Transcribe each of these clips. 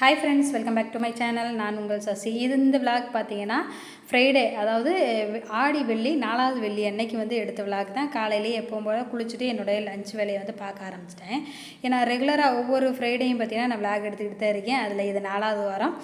Hi friends welcome back to my channel நான் உங்கள் சசி. இது இந்த விளாக் பார்த்தீங்கன்னா ஃப்ரைடே அதாவது ஆடி வெள்ளி நாலாவது வெள்ளி அன்னைக்கு வந்து எடுத்த விளாக் தான். காலையிலேயே எப்பவும் போல் குளிச்சுட்டு என்னுடைய லஞ்ச் வேலையை வந்து பார்க்க ஆரம்பிச்சிட்டேன். ஏன்னா ரெகுலராக ஒவ்வொரு ஃப்ரைடேயும் பார்த்தீங்கன்னா நான் விளாக் எடுத்துக்கிட்டு தான் இருக்கேன். அதில் இது நாலாவது வாரம்.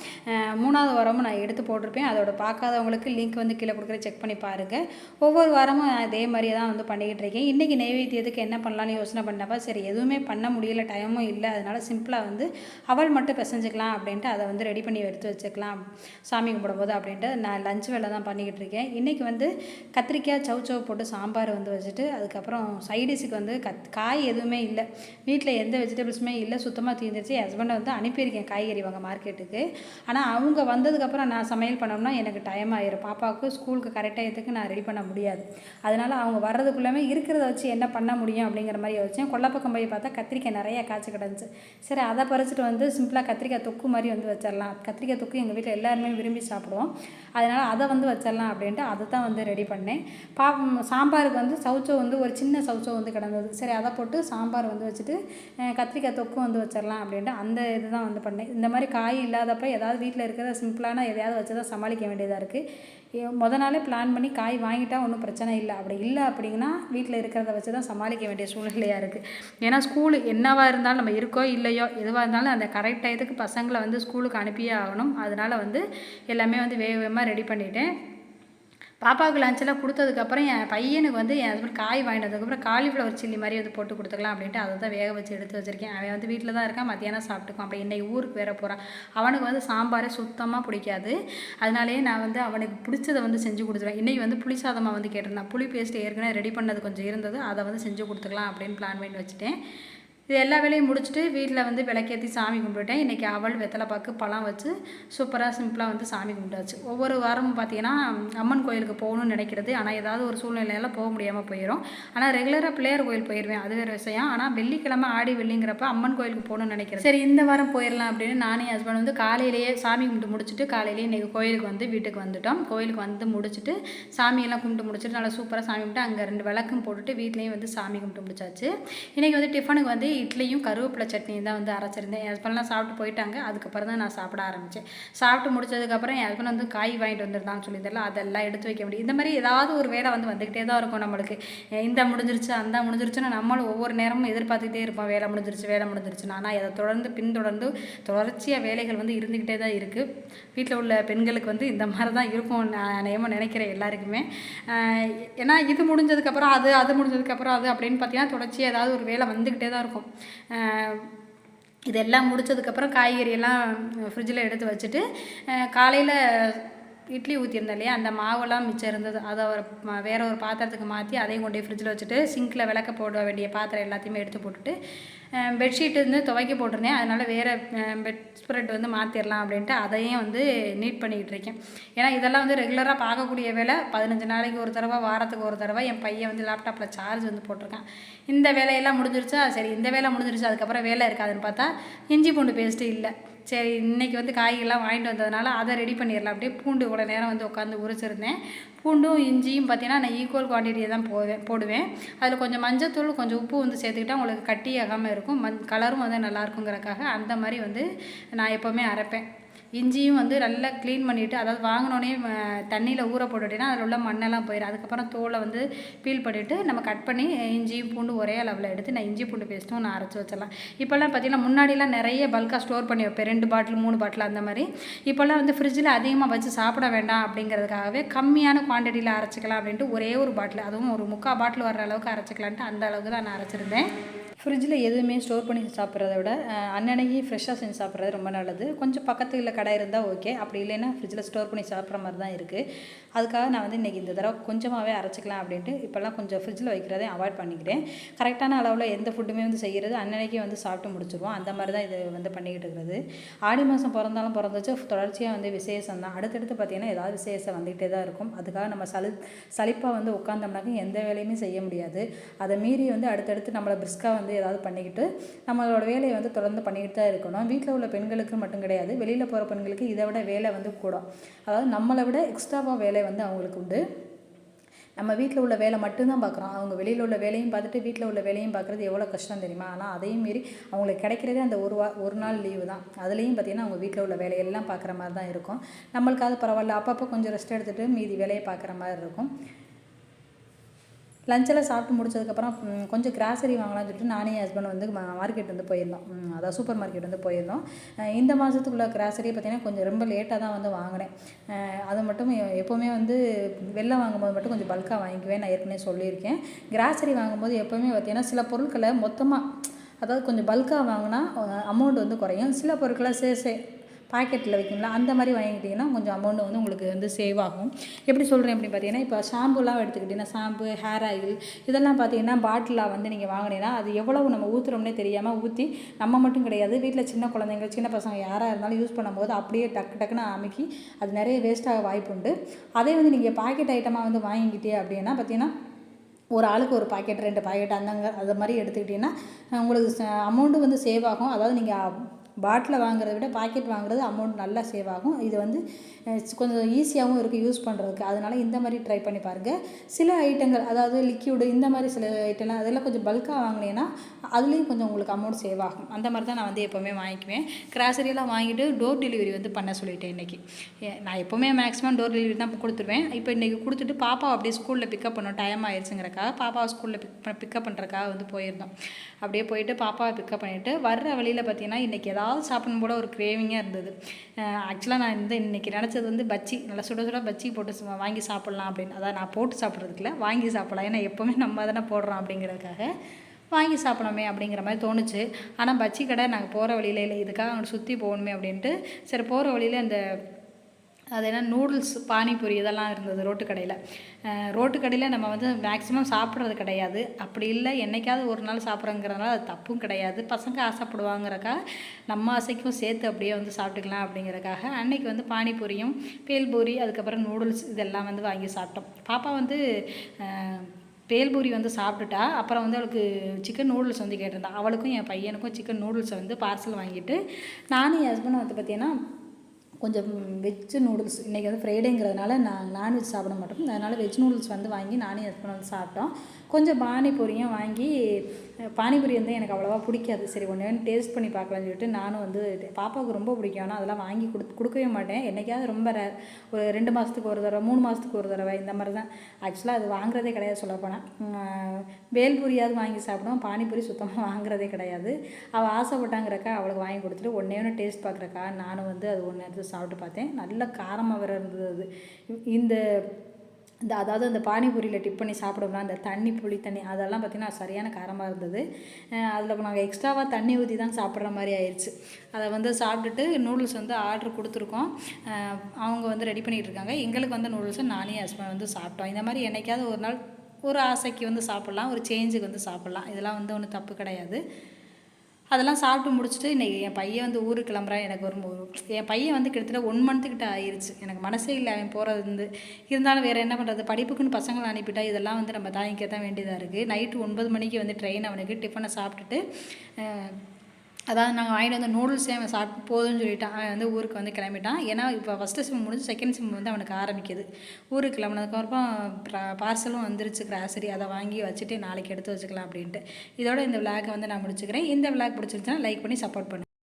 மூணாவது வாரமும் நான் எடுத்து போட்டிருப்பேன். அதோட பார்க்காதவங்களுக்கு லிங்க் வந்து கீழே கொடுக்குற செக் பண்ணி பாருங்கள் ஒவ்வொரு வாரமும் நான் இதே மாதிரியே தான் வந்து பண்ணிக்கிட்டு இருக்கேன். இன்றைக்கி நைவேத்தியத்துக்கு என்ன பண்ணலான்னு யோசனை பண்ணப்போ சரி எதுவுமே பண்ண முடியல டைமும் இல்லை. அதனால் சிம்பிளாக வந்து அவள் மட்டும் பிசைஞ்சுக்கலாம் அப்படின்ட்டு அதை வந்து ரெடி பண்ணி எடுத்து வச்சுக்கலாம். சாமி கும்பிடும்போது அப்படின்ட்டு நான் லஞ்ச் வேலை தான் பண்ணிக்கிட்டு இருக்கேன். இன்றைக்கி வந்து கத்திரிக்காய் சவுச்சவ் போட்டு சாம்பார் வந்து வச்சுட்டு அதுக்கப்புறம் சைடிஷுக்கு வந்து கத் காய் எதுவுமே இல்லை. வீட்டில் எந்த வெஜிடபிள்ஸுமே இல்லை. சுத்தமாக தீர்ந்துருச்சு ஹஸ்பண்டை வந்து அனுப்பியிருக்கேன் காய்கறி வாங்க மார்க்கெட்டுக்கு ஆனால் அவங்க வந்ததுக்கப்புறம் நான் சமையல் பண்ணோம்னா எனக்கு டைம் ஆயிரும். பாப்பாவுக்கு ஸ்கூலுக்கு கரெக்ட் டயத்துக்கு நான் ரெடி பண்ண முடியாது. அதனால் அவங்க வர்றதுக்குள்ளே இருக்கிறத வச்சு என்ன பண்ண முடியும் அப்படிங்கிற மாதிரி யோசிச்சேன். கொல்லப்பக்கம் போய் பார்த்தா கத்திரிக்காய் நிறைய காய்ச்சி கிடந்துச்சு. சரி அதை பறிச்சுட்டு வந்து சிம்பிளாக கத்திரிக்காய் தொக்கு மாதிரி வந்து வச்சிடலாம். கத்திரிக்காய் தொக்கு எங்கள் வீட்டில் எல்லாருமே விரும்பி சாப்பிடுவோம். அதனால் அதை வந்து வச்சிடலாம் அப்படின்ட்டு அதை தான் வந்து ரெடி பண்ணேன். பா சாம்பாருக்கு வந்து சவுச்சோ வந்து ஒரு சின்ன சவுச்சோ வந்து கிடந்தது. சரி அதை போட்டு சாம்பார் வந்து வச்சுட்டு கத்திரிக்காய் தொக்கு வந்து வச்சிடலாம் அப்படின்ட்டு அந்த இது தான் வந்து பண்ணேன். இந்த மாதிரி காய் இல்லாதப்ப ஏதாவது வீட்டில் இருக்கிற சிம்பிளான எதையாவது வச்சு தான் சமாளிக்க வேண்டியதாக இருக்குது மொதல் நாளே பிளான் பண்ணி காய் வாங்கிட்டா ஒன்றும் பிரச்சனை இல்லை. அப்படி இல்லை அப்படின்னா வீட்டில் இருக்கிறத வச்சு தான் சமாளிக்க வேண்டிய சூழ்நிலையாக இருக்குது ஏன்னா ஸ்கூலு என்னவாக இருந்தாலும் நம்ம இருக்கோ இல்லையோ எதுவாக இருந்தாலும் அந்த கரெக்ட் டயத்துக்கு பசங்களை வந்து ஸ்கூலுக்கு அனுப்பியே ஆகணும். அதனால் வந்து எல்லாமே வந்து வேக வேகமாக ரெடி பண்ணிட்டேன். பாப்பாவுக்கு லஞ்செல்லாம் கொடுத்ததுக்கப்புறம் என் பையனுக்கு வந்து என் ஹஸ்பண்ட் காய் வாங்கினதுக்கப்புறம் காலிஃப்ளவர் சில்லி மாதிரி வந்து போட்டு கொடுத்துக்கலாம் அப்படின்ட்டு அதை தான் வேக வச்சு எடுத்து வச்சுருக்கேன். அவன் வந்து வீட்டில் தான் இருக்கான் மத்தியானம் சாப்பிட்டுக்குவான். அப்போ இன்னைக்கு ஊருக்கு வேற போகிறான் அவனுக்கு வந்து சாம்பாரே சுத்தமாக பிடிக்காது. அதனாலேயே நான் வந்து அவனுக்கு பிடிச்சதை வந்து செஞ்சு கொடுத்துருவேன். இன்றைக்கி வந்து புளி சாதமாக வந்து கேட்டிருந்தான். புளி பேஸ்ட் ஏற்கனவே ரெடி பண்ணது கொஞ்சம் இருந்தது. அதை வந்து செஞ்சு கொடுத்துக்கலாம் அப்படின்னு பிளான் பண்ணி வச்சுட்டேன். இது எல்லா வேலையும் முடிச்சுட்டு வீட்டில் வந்து விளக்கேற்றி சாமி கும்பிட்டுட்டேன். இன்றைக்கி அவள் வெத்தலை பாக்கு பழம் வச்சு சூப்பராக சிம்பிளாக வந்து சாமி கும்பிட்டாச்சு. ஒவ்வொரு வாரமும் பார்த்தீங்கன்னா அம்மன் கோயிலுக்கு போகணும்னு நினைக்கிறது. ஆனால் ஏதாவது ஒரு சூழ்நிலையெல்லாம் போக முடியாமல் போயிடும் ஆனால் ரெகுலராக பிள்ளையார் கோயில் போயிடுவேன் அது வேறு விஷயம். ஆனால் வெள்ளிக்கிழமை ஆடி வெள்ளிங்கிறப்ப அம்மன் கோயிலுக்கு போகணும்னு நினைக்கிறேன் சரி இந்த வாரம் போயிடலாம் அப்படின்னு நானே ஹஸ்பண்ட் வந்து காலையிலேயே சாமி கும்பிட்டு முடிச்சுட்டு காலையிலேயே இன்றைக்கி கோயிலுக்கு வந்து வீட்டுக்கு வந்துட்டோம். கோயிலுக்கு வந்து முடிச்சுட்டு சாமியெல்லாம் கும்பிட்டு முடிச்சுட்டு நல்லா சூப்பராக சாமி கும்பிட்டு அங்கே ரெண்டு விளக்கும் போட்டுட்டு வீட்லேயும் வந்து சாமி கும்பிட்டு முடிச்சாச்சு. இன்றைக்கி வந்து டிஃபனுக்கு வந்து இட்லியும் கருவேப்பிலை சட்னியும் தான் வந்து அரைச்சிருந்தேன். என் ஹஸ்பண்ட்லாம் சாப்பிட்டு போயிட்டாங்க. அதுக்கப்புறம் தான் நான் சாப்பிட ஆரம்பித்தேன் சாப்பிட்டு முடிச்சதுக்கப்புறம் என் ஹஸ்பண்ட் வந்து காய் வாங்கிட்டு வந்திருந்தான்னு சொல்லியிருந்தால அதெல்லாம் எடுத்து வைக்க முடியும் இந்த மாதிரி ஏதாவது ஒரு வேலை வந்து வந்துக்கிட்டே தான் இருக்கும் நம்மளுக்கு. இந்த முடிஞ்சிருச்சு அந்த முடிஞ்சிருச்சுன்னு நம்மளும் ஒவ்வொரு நேரமும் எதிர்பார்த்துக்கிட்டே இருப்போம். வேலை முடிஞ்சிருச்சு வேலை முடிஞ்சிருச்சுன்னு. ஆனால் அதை தொடர்ந்து பின்தொடர்ந்து தொடர்ச்சியாக வேலைகள் வந்து இருந்துக்கிட்டே தான் இருக்குது வீட்டில் உள்ள பெண்களுக்கு வந்து இந்த மாதிரி தான் இருக்கும். நான் நேமோ நினைக்கிறேன் எல்லாருக்குமே. ஏன்னா இது முடிஞ்சதுக்கப்புறம் அது அது முடிஞ்சதுக்கப்புறம் அது அப்படின்னு பார்த்தீங்கன்னா தொடர்ச்சியாக ஏதாவது ஒரு வேலை வந்துக்கிட்டே தான் இருக்கும். இதெல்லாம் முடிச்சதுக்கப்புறம் காய்கறியெல்லாம் ஃப்ரிட்ஜில் எடுத்து வச்சுட்டு காலையில் இட்லி ஊற்றியிருந்தேன் இல்லையா? அந்த மாவெல்லாம் மிச்சம் இருந்தது. அதை ஒரு வேற ஒரு பாத்திரத்துக்கு மாற்றி அதையும் கொண்டு போய் ஃப்ரிட்ஜில் வச்சுட்டு சிங்கில் விளக்க போட வேண்டிய பாத்திரம் எல்லாத்தையுமே எடுத்து போட்டுட்டு பெட்ஷீட் வந்து துவைக்க போட்டிருந்தேன். அதனால் வேறு பெட் ஸ்ப்ரெட் வந்து மாற்றிடலாம் அப்படின்ட்டு அதையும் வந்து நீட் பண்ணிக்கிட்டு இருக்கேன். ஏன்னா இதெல்லாம் வந்து ரெகுலராக பார்க்கக்கூடிய வேலை. பதினஞ்சு நாளைக்கு ஒரு தடவை வாரத்துக்கு ஒரு தடவை என் பையன் வந்து லேப்டாப்பில் சார்ஜ் வந்து போட்டிருக்கான். இந்த வேலையெல்லாம் முடிஞ்சிருச்சா? சரி இந்த வேலை முடிஞ்சிருச்சு. அதுக்கப்புறம் வேலை இருக்காதுன்னு பார்த்தா இஞ்சி பூண்டு பேஸ்ட்டு இல்லை. சரி இன்றைக்கி வந்து காய்கறிலாம் வாங்கிட்டு வந்ததுனால அதை ரெடி பண்ணிடலாம். அப்படியே பூண்டு கூட நேரம் வந்து உட்காந்து உரிச்சிருந்தேன். பூண்டும் இஞ்சியும் பார்த்தீங்கன்னா நான் ஈக்குவல் குவான்டிட்டியை தான் போவேன் போடுவேன். அதில் கொஞ்சம் மஞ்சத்தூள் கொஞ்சம் உப்பு வந்து சேர்த்துக்கிட்டா உங்களுக்கு கட்டி ஆகாமல் இருக்கும் மண் கலரும் வந்து நல்லாயிருக்குங்கிறக்காக அந்த மாதிரி வந்து நான் எப்போவுமே அரைப்பேன். இஞ்சியும் வந்து நல்லா க்ளீன் பண்ணிவிட்டு அதாவது வாங்கினோடனே தண்ணியில் ஊற போட்டுட்டேன்னா அதில் உள்ள மண்ணெல்லாம் போயிடும் அதுக்கப்புறம் தோலை வந்து பீல் பண்ணிவிட்டு நம்ம கட் பண்ணி இஞ்சியும் பூண்டு ஒரே அளவில் எடுத்து நான் இஞ்சி பூண்டு பேஸ்ட்டும் நான் அரைச்சி வச்சிடலாம். இப்போல்லாம் பார்த்தீங்கன்னா முன்னாடிலாம் நிறைய பல்காக ஸ்டோர் பண்ணி வைப்பேன் ரெண்டு பாட்டில் மூணு பாட்டில் அந்த மாதிரி. இப்போல்லாம் வந்து ஃப்ரிட்ஜில் அதிகமாக வச்சு சாப்பிட வேண்டாம் அப்படிங்கிறதுக்காகவே கம்மியான குவான்டிட்டியில் அரைச்சிக்கலாம் அப்படின்ட்டு ஒரே ஒரு பாட்டில் அதுவும் ஒரு முக்கால் பாட்டில் வர அளவுக்கு அரைச்சிக்கலான்ட்டு அந்த அளவுக்கு தான் நான் அரைச்சிருந்தேன். ஃப்ரிட்ஜில் எதுவுமே ஸ்டோர் பண்ணி சாப்பிட்றத விட அன்னன்னைக்கு ஃப்ரெஷ்ஷாக செஞ்சு சாப்பிட்றது ரொம்ப நல்லது. கொஞ்சம் பக்கத்தில் கடை இருந்தால் ஓகே அப்படி இல்லைன்னா ஃப்ரிட்ஜில் ஸ்டோர் பண்ணி சாப்பிட்ற மாதிரி தான் இருக்குது அதுக்காக நான் வந்து இன்றைக்கி இந்த தடவை கொஞ்சமாகவே அரைச்சிக்கலாம் அப்படின்ட்டு இப்போல்லாம் கொஞ்சம் ஃப்ரிட்ஜில் வைக்கிறதே அவாய்ட் பண்ணிக்கிறேன் கரெக்டான அளவில் எந்த ஃபுட்டுமே வந்து செய்கிறது அன்னன்னைக்கு வந்து சாப்பிட்டு முடிச்சிருவோம். அந்த மாதிரி தான் இது வந்து பண்ணிக்கிட்டு இருக்கிறது. ஆடி மாதம் பிறந்தாலும் பிறந்துச்சு தொடர்ச்சியாக வந்து விசேஷம் தான். அடுத்தடுத்து பார்த்திங்கன்னா ஏதாவது விசேஷம் வந்துகிட்டே தான் இருக்கும். அதுக்காக நம்ம சளி சலிப்பாக வந்து உட்காந்தோம்னாக்க எந்த வேலையுமே செய்ய முடியாது. அதை மீறி வந்து அடுத்தடுத்து நம்மளை பிரிஸ்காக வந்து ஏதாவது பண்ணிக்கிட்டு நம்மளோட வேலையை வந்து தொடர்ந்து பண்ணிக்கிட்டு தான் இருக்கணும். வீட்டில் உள்ள பெண்களுக்கு மட்டும் கிடையாது. வெளியில் போகிற பெண்களுக்கு இதை விட வேலை வந்து கூடும். அதாவது நம்மளை விட எக்ஸ்ட்ராவாக வேலை வந்து அவங்களுக்கு உண்டு. நம்ம வீட்டில் உள்ள வேலை மட்டும்தான் பார்க்குறோம். அவங்க வெளியில் உள்ள வேலையும் பார்த்துட்டு வீட்டில் உள்ள வேலையும் பார்க்குறது எவ்வளோ கஷ்டம் தெரியுமா? ஆனால் அதையும் மீறி அவங்களுக்கு கிடைக்கிறதே அந்த ஒரு வா ஒரு நாள் லீவு தான். அதுலேயும் பார்த்திங்கன்னா அவங்க வீட்டில் உள்ள வேலையெல்லாம் பார்க்குற மாதிரி தான் இருக்கும். நம்மளுக்காவது பரவாயில்ல. அப்பப்போ கொஞ்சம் ரெஸ்ட் எடுத்துகிட்டு மீதி வேலையை பார்க்குற மாதிரி இருக்கும். லஞ்செல்லாம் சாப்பிட்டு முடிச்சதுக்கப்புறம் கொஞ்சம் கிராசரி வாங்கலாம்னு சொல்லிட்டு நானே என் ஹஸ்பண்ட் வந்து மார்க்கெட் வந்து போயிருந்தோம். அதாவது சூப்பர் மார்க்கெட் வந்து போயிருந்தோம். இந்த மாதத்துக்குள்ள கிராசரியை பார்த்திங்கன்னா கொஞ்சம் ரொம்ப லேட்டாக தான் வந்து வாங்கினேன். அது மட்டும் எ- எப்போவுமே வந்து வெளில வாங்கும்போது மட்டும் கொஞ்சம் பல்காக வாங்கிக்குவேன் நான் ஏற்கனவே சொல்லியிருக்கேன். கிராசரி வாங்கும்போது எப்போவுமே பார்த்திங்கன்னா சில பொருட்களை மொத்தமாக அதாவது கொஞ்சம் பல்காக வாங்கினா அமௌண்ட் வந்து குறையும். சில பொருட்களை சே சே பாக்கெட்டில் வைக்கணும்ல அந்த மாதிரி வாங்கிக்கிட்டிங்கன்னா கொஞ்சம் அமௌண்ட் வந்து உங்களுக்கு வந்து சேவ் ஆகும். எப்படி சொல்கிறேன் அப்படின்னு பார்த்தீங்கன்னா இப்போ ஷாம்புலாம் எடுத்துக்கிட்டிங்கன்னா ஷாம்பு ஹேர் ஆயில் இதெல்லாம் பார்த்தீங்கன்னா பாட்டிலாக வந்து நீங்கள் வாங்கினீங்கன்னா அது எவ்வளவு நம்ம ஊற்றுறோம்னே தெரியாமல் ஊற்றி நம்ம மட்டும் கிடையாது. வீட்டில் சின்ன குழந்தைங்க சின்ன பசங்க யாராக இருந்தாலும் யூஸ் பண்ணும்போது அப்படியே டக்கு டக்குன்னு அமைக்கி அது நிறைய வேஸ்ட்டாக வாய்ப்பு உண்டு. அதே வந்து நீங்கள் பாக்கெட் ஐட்டமாக வந்து வாங்கிக்கிட்டே அப்படின்னா பார்த்தீங்கன்னா ஒரு ஆளுக்கு ஒரு பாக்கெட் ரெண்டு பாக்கெட் அந்தங்க அது மாதிரி எடுத்துக்கிட்டிங்கன்னா உங்களுக்கு அமௌண்ட்டு வந்து சேவ் ஆகும். அதாவது நீங்கள் பாட்டில் வாங்குறத விட பாக்கெட் வாங்குறது அமௌண்ட் நல்லா சேவ் ஆகும். இது வந்து கொஞ்சம் ஈஸியாகவும் இருக்குது யூஸ் பண்ணுறதுக்கு அதனால இந்த மாதிரி ட்ரை பண்ணி பாருங்கள் சில ஐட்டங்கள் அதாவது லிக்யூடு இந்த மாதிரி சில ஐட்டம்லாம் அதெல்லாம் கொஞ்சம் பல்காக வாங்கினீங்கன்னா அதுலேயும் கொஞ்சம் உங்களுக்கு அமௌண்ட் சேவ் ஆகும். அந்த மாதிரி தான் நான் வந்து எப்போவுமே வாங்கிக்குவேன். கிராசரியெல்லாம் வாங்கிட்டு டோர் டெலிவரி வந்து பண்ண சொல்லிட்டேன் இன்றைக்கி நான் எப்போவுமே மேக்ஸிமம் டோர் டெலிவரி தான் கொடுத்துருவேன். இப்போ இன்றைக்கி கொடுத்துட்டு பாப்பா அப்படியே ஸ்கூலில் பிக்கப் பண்ணோம். டைம் ஆயிடுச்சுங்கிறக்காக பாப்பாவை ஸ்கூலில் பிக் பிக்கப் பண்ணுறக்காக வந்து போயிருந்தோம். அப்படியே போயிட்டு பாப்பாவை பிக்கப் பண்ணிவிட்டு வர்ற வழியில் பார்த்தீங்கன்னா இன்றைக்கி ஏதாவது சாப்பிடணும் கூட ஒரு கிரேவிங்காக இருந்தது. ஆக்சுவலாக நான் இந்த இன்றைக்கி நினச்சது வந்து பச்சி நல்லா சுட சுட பச்சி போட்டு வாங்கி சாப்பிட்லாம் அப்படின்னு. அதான் நான் போட்டு சாப்பிட்றதுக்குல வாங்கி சாப்பிட்லாம். ஏன்னா எப்போவுமே நம்ம தானே போடுறோம் அப்படிங்கிறதுக்காக வாங்கி சாப்பிடணுமே அப்படிங்கிற மாதிரி தோணுச்சு. ஆனால் பச்சி கடை நாங்கள் போகிற வழியில இல்லை இதுக்காக அவங்க சுற்றி போகணுமே அப்படின்ட்டு சரி போகிற வழியில் இந்த அது என்ன நூடுல்ஸ் பானிபூரி இதெல்லாம் இருந்தது ரோட்டு கடையில் ரோட்டு கடையில் நம்ம வந்து மேக்ஸிமம் சாப்பிட்றது கிடையாது. அப்படி இல்லை என்னைக்காவது ஒரு நாள் சாப்பிட்றங்கிறதுனால அது தப்பும் கிடையாது. பசங்க ஆசைப்படுவாங்கிறக்கா நம்ம ஆசைக்கும் சேர்த்து அப்படியே வந்து சாப்பிட்டுக்கலாம் அப்படிங்கிறக்காக அன்னைக்கு வந்து பானிபூரியும் பேல்பூரி அதுக்கப்புறம் நூடுல்ஸ் இதெல்லாம் வந்து வாங்கி சாப்பிட்டோம். பாப்பா வந்து பேல்பூரி வந்து சாப்பிட்டுட்டா அப்புறம் வந்து அவளுக்கு சிக்கன் நூடுல்ஸ் வந்து கேட்டிருந்தா. அவளுக்கும் என் பையனுக்கும் சிக்கன் நூடுல்ஸை வந்து பார்சல் வாங்கிட்டு நானும் என் ஹஸ்பண்டும் வந்து பார்த்தீங்கன்னா கொஞ்சம் வெஜ் நூடுல்ஸ். இன்றைக்கி வந்து ஃப்ரைடேங்கிறதுனால நான் நான்வெஜ் சாப்பிட மாட்டோம். அதனால் வெஜ் நூடுல்ஸ் வந்து வாங்கி நானே ஹஸ்பண்ட் வந்து சாப்பிட்டோம். கொஞ்சம் பானிபூரியும் வாங்கி பானிபூரி வந்து எனக்கு அவ்வளோவா பிடிக்காது. சரி ஒன்று டேஸ்ட் பண்ணி பார்க்கலாம்னு சொல்லிட்டு நானும் வந்து பாப்பாவுக்கு ரொம்ப பிடிக்கும். ஆனால் அதெல்லாம் வாங்கி கொடு கொடுக்கவே மாட்டேன். என்றைக்காவது ரொம்ப ரேர் ஒரு ரெண்டு மாதத்துக்கு ஒரு தடவை மூணு மாதத்துக்கு ஒரு தடவை இந்த மாதிரி தான். ஆக்சுவலாக அது வாங்குறதே கிடையாது சொல்லப்போனால் வேல்பூரியாவது வாங்கி சாப்பிடுவோம். பானிபூரி சுத்தமாக வாங்குறதே கிடையாது. அவள் ஆசைப்பட்டாங்கிறக்கா அவளுக்கு வாங்கி கொடுத்துட்டு ஒன்றே ஒன்று டேஸ்ட் பார்க்குறக்கா நானும் வந்து அது ஒன்று எடுத்து சாப்பிட்டு பார்த்தேன். நல்ல காரமாக வேறு இருந்தது அது. இந்த இந்த அதாவது அந்த பானிபூரியில் டிப் பண்ணி சாப்பிடுவோம்னா அந்த தண்ணி புளி தண்ணி அதெல்லாம் பார்த்திங்கன்னா சரியான காரமாக இருந்தது. அதில் நாங்கள் எக்ஸ்ட்ராவாக தண்ணி ஊற்றி தான் சாப்பிட்ற மாதிரி ஆயிடுச்சு அதை வந்து சாப்பிட்டுட்டு நூடுல்ஸ் வந்து ஆர்டர் கொடுத்துருக்கோம். அவங்க வந்து ரெடி பண்ணிகிட்டு இருக்காங்க. எங்களுக்கு வந்து நூடுல்ஸை நானே ஹஸ்பண்ட் வந்து சாப்பிட்டோம். இந்த மாதிரி என்னைக்காவது ஒரு நாள் ஒரு ஆசைக்கு வந்து சாப்பிட்லாம். ஒரு சேஞ்சுக்கு வந்து சாப்பிட்லாம். இதெல்லாம் வந்து ஒன்றும் தப்பு கிடையாது. அதெல்லாம் சாப்பிட்டு முடிச்சுட்டு இன்றைக்கி என் பையன் வந்து ஊருக்கு கிளம்புறான். எனக்கு ஒரு என் பையன் வந்து கிட்டத்தட்ட ஒன் மந்த்துக்கிட்ட ஆயிடுச்சு எனக்கு மனசே இல்லை அவன் போகிறது வந்து. இருந்தாலும் வேறு என்ன பண்ணுறது படிப்புக்குன்னு பசங்களை அனுப்பிட்டா இதெல்லாம் வந்து நம்ம தாங்கிக்க தான் வேண்டியதாக இருக்குது நைட்டு ஒன்பது மணிக்கு வந்து ட்ரெயின் அவனுக்கு டிஃபனை சாப்பிட்டுட்டு அதாவது நாங்கள் வாங்கிட்டு வந்து நூடுல்ஸே அவன் சாப்பிட்டு போதும்னு சொல்லிட்டான். அவன் வந்து ஊருக்கு வந்து கிளம்பிட்டான். ஏன்னா இப்போ ஃபஸ்ட்டு சிம் முடிஞ்சு செகண்ட் சிம் வந்து அவனுக்கு ஆரம்பிக்குது. ஊருக்கு கிளம்புனதுக்கப்புறம் பார்சலும் வந்துருச்சு கிராசரி அதை வாங்கி வச்சுட்டு நாளைக்கு எடுத்து வச்சுக்கலாம் அப்படின்ட்டு. இதோட இந்த விளாகை வந்து நான் முடிச்சுக்கிறேன். இந்த விளாக் பிடிச்சிருந்துச்சுன்னா லைக் பண்ணி சப்போர்ட் பண்ணுங்கள்